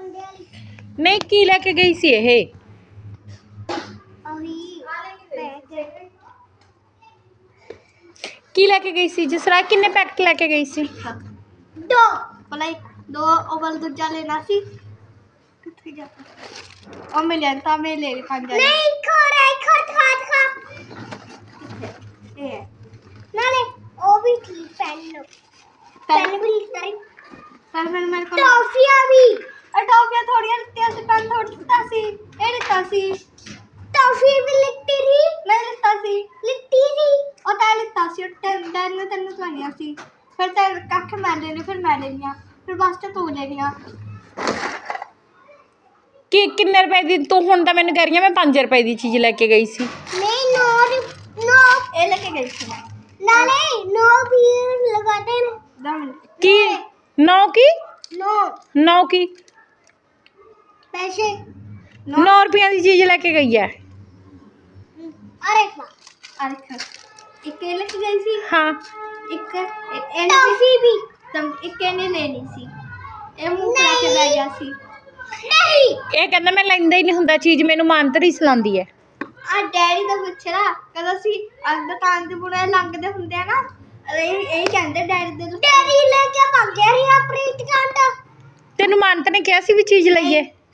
नहीं की लेके गई सी है की लेके गई सी जसरा किन्ने पैकेट लेके गई सी? दो। भलाई दो ओवल दूजा लेना सी। कितने जाता? ओ मिल जाता तो मैं ले ले खा जा नहीं खा रहा है खा खा खा। ए ना ले ओ भी ठीक पेन लो पेन भी लेता है पेन मेरे को टॉफियाँ अभी ਪਰ ਫਿਰ ਮੇਰੇ ਕੋਲ ਟੌਫੀਆਂ ਵੀ ਆ ਟੌਫੀਆਂ ਥੋੜੀਆਂ ਲਿੱਤੀਆਂ ਸੀ ਪੈਨ ਥੋੜੀ ਲਿੱਤਾ ਸੀ ਇਹ ਲਿੱਤਾ ਸੀ ਟੌਫੀ ਵੀ ਲਿੱਤੀ ਸੀ ਮੈਂ ਲਿੱਤਾ ਸੀ ਲਿੱਤੀ ਸੀ ਉਹ ਤਾਂ ਲਿੱਤਾ ਸੀ ਉਹ ਟੈਨ ਡੈਨ ਨੇ ਤੈਨੂੰ ਦਵਾਈਆਂ ਸੀ ਫਿਰ ਤਾਂ ਕੱਖ ਮੈਂ ਲੈਣੀ ਫਿਰ ਮੈਂ ਲੈਣੀਆਂ ਫਿਰ ਬਸ ਚ ਤੂੰ ਲੈਣੀਆਂ ਕੀ ਕਿੰਨੇ ਰੁਪਏ ਦੀ ਤੂੰ ਹੁਣ ਤਾਂ ਮੈਨੂੰ ਕਹਿ ਰਹੀ ਆ ਮੈਂ 5 ਰੁਪਏ ਦੀ ਚੀਜ਼ ਲੈ ਕੇ ਗਈ ਸੀ ਨਹੀਂ ਨੋ ਨੋ ਇਹ ਲੈ ਕੇ ਗਈ ਸੀ ਮੈਂ ਨਾਲੇ ਨੋ ਵੀ ਲਗਾਤੇ ਨੇ ਦੋ ਮਿੰਟ ਕੀ ਨੌ ਕੀ ਨੋ ਨੌ ਕੀ ਪੈਸੇ? 9 ਰੁਪਈਆਂ ਦੀ ਚੀਜ਼ ਲੈ ਕੇ ਗਈ ਹੈ ਅਰੇ ਖਾ ਅਰੇ ਖਾ ਇੱਕ ਇਹ ਲੈ ਕੇ ਗਈ ਸੀ? ਹਾਂ। ਇੱਕ ਇਹ ਟੌਫੀ ਵੀ। ਤਮ ਇੱਕ ਇਹਨੇ ਲੈਣੀ ਸੀ। ਇਹ ਮੂੰਹ ਕਰਾ ਕੇ ਬਹਿ ਗਿਆ ਸੀ। ਨਹੀਂ। ਇਹ ਕਹਿੰਦਾ ਮੈਂ ਲੈਂਦਾ ਹੀ ਨਹੀਂ ਹੁੰਦਾ ਚੀਜ਼ ਮੈਨੂੰ ਮੰਤਰੀ ਸਲਾਉਂਦੀ ਹੈ ਆ ਡੈਡੀ ਦਾ ਪੁੱਛਣਾ ਕਦੋਂ ਸੀ ਅੱਜ ਦੁਕਾਨ ਤੇ ਬੁਰੇ ਲੰਘਦੇ ਹੁੰਦੇ ਆ ਨਾ ਇਹ ਇਹ ਕਹਿੰਦੇ ਡੈਡੀ ਦੇ ਡੈਡੀ ਲੈ ਕੇ ਭੱਗ ਗਿਆ ਸੀ ਆਪਣੀ ਦੁਕਾਨ ਤੋਂ ਤੈਨੂੰ ਮੰਤ ਨੇ ਕਿਹਾ ਸੀ ਵੀ ਚੀਜ਼ ਲਈਏ?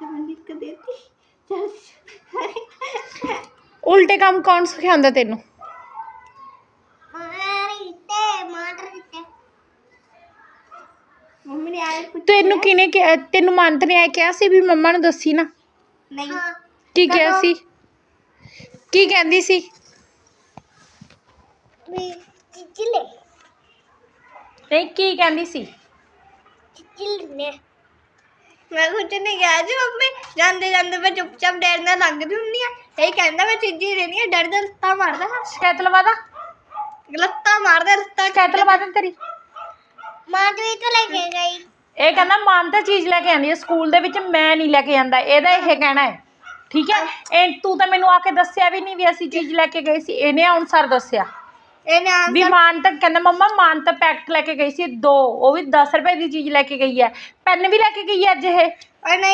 ਤਾਂਗਿਤ ਕਰ ਦੇਤੀ ਚਲ ਉਲਟੇ ਕੰਮ ਕੌਣ ਸਿਖਾਉਂਦਾ ਤੈਨੂੰ? ਮੰਮੀ ਨੇ ਆਏ ਕੁਝ ਤੈਨੂੰ ਕਿਨੇ ਤੈਨੂੰ ਮੰਤ ਨੇ ਆਇਆ ਕਿਹਾ ਸੀ ਵੀ ਮੰਮਾ ਨੂੰ ਦੱਸੀ ਨਾ। ਨਹੀਂ। ਕੀ ਕਿਹਾ ਸੀ? ਕੀ ਕਹਿੰਦੀ ਸੀ? ਵੀ ਚਿਚਲੇ। ਨਹੀਂ ਕੀ ਕਹਿੰਦੀ ਸੀ? ਚਿਚਲੇ। ਮੈਂ ਕੁਝ ਨਹੀਂ ਕਿਹਾ ਜੀ ਮੰਮੀ ਜਾਂਦੇ ਜਾਂਦੇ ਮੈਂ ਚੁੱਪਚਾਪ ਡੈਡ ਨਾਲ ਲੰਘਦੀ ਹੁੰਦੀ ਆ ਇਹ ਕਹਿੰਦਾ ਮੈਂ ਚੀਜ਼ੀ ਰਹਿਣੀ ਆ ਡੈਡ ਦਾ ਲੱਤਾਂ ਮਾਰਦਾ ਸ਼ਿਕਾਇਤ ਲਵਾਦਾ ਲੱਤਾਂ ਮਾਰਦਾ ਲੱਤਾਂ ਸ਼ਿਕਾਇਤ ਲਵਾਦਾ ਤੇਰੀ। ਮਾਂ ਵੀ ਤਾਂ ਲੈ ਕੇ ਗਈ ਇਹ ਕਹਿੰਦਾ ਮਨ ਤਾਂ ਚੀਜ਼ ਲੈ ਕੇ ਆਂਦੀ ਹੈ ਸਕੂਲ ਦੇ ਵਿੱਚ ਮੈਂ ਨਹੀਂ ਲੈ ਕੇ ਜਾਂਦਾ ਇਹਦਾ ਇਹ ਕਹਿਣਾ ਹੈ। ਠੀਕ ਹੈ? ਇਹ ਤੂੰ ਤਾਂ ਮੈਨੂੰ ਆ ਕੇ ਦੱਸਿਆ ਵੀ ਨਹੀਂ ਵੀ ਅਸੀਂ ਚੀਜ਼ ਲੈ ਕੇ ਗਏ ਸੀ ਇਹਨੇ ਹੁਣ ਸਰ ਦੱਸਿਆ। ਇਹਨੇ ਵੀ ਆਂਸਰ ਮਾਨ ਤਾਂ ਕਹਿੰਦਾ ਮੰਮਾ ਮਾਨ ਤਾਂ ਪੈਕਟ ਲੈ ਕੇ ਗਈ ਸੀ ਦੋ ਉਹ ਵੀ 10 ਰੁਪਏ ਦੀ ਚੀਜ਼ ਲੈ ਕੇ ਗਈ ਹੈ ਪੈਨ ਵੀ ਲੈ ਕੇ ਗਈ ਹੈ ਅੱਜ ਇਹ ਔਰ ਨਹੀਂ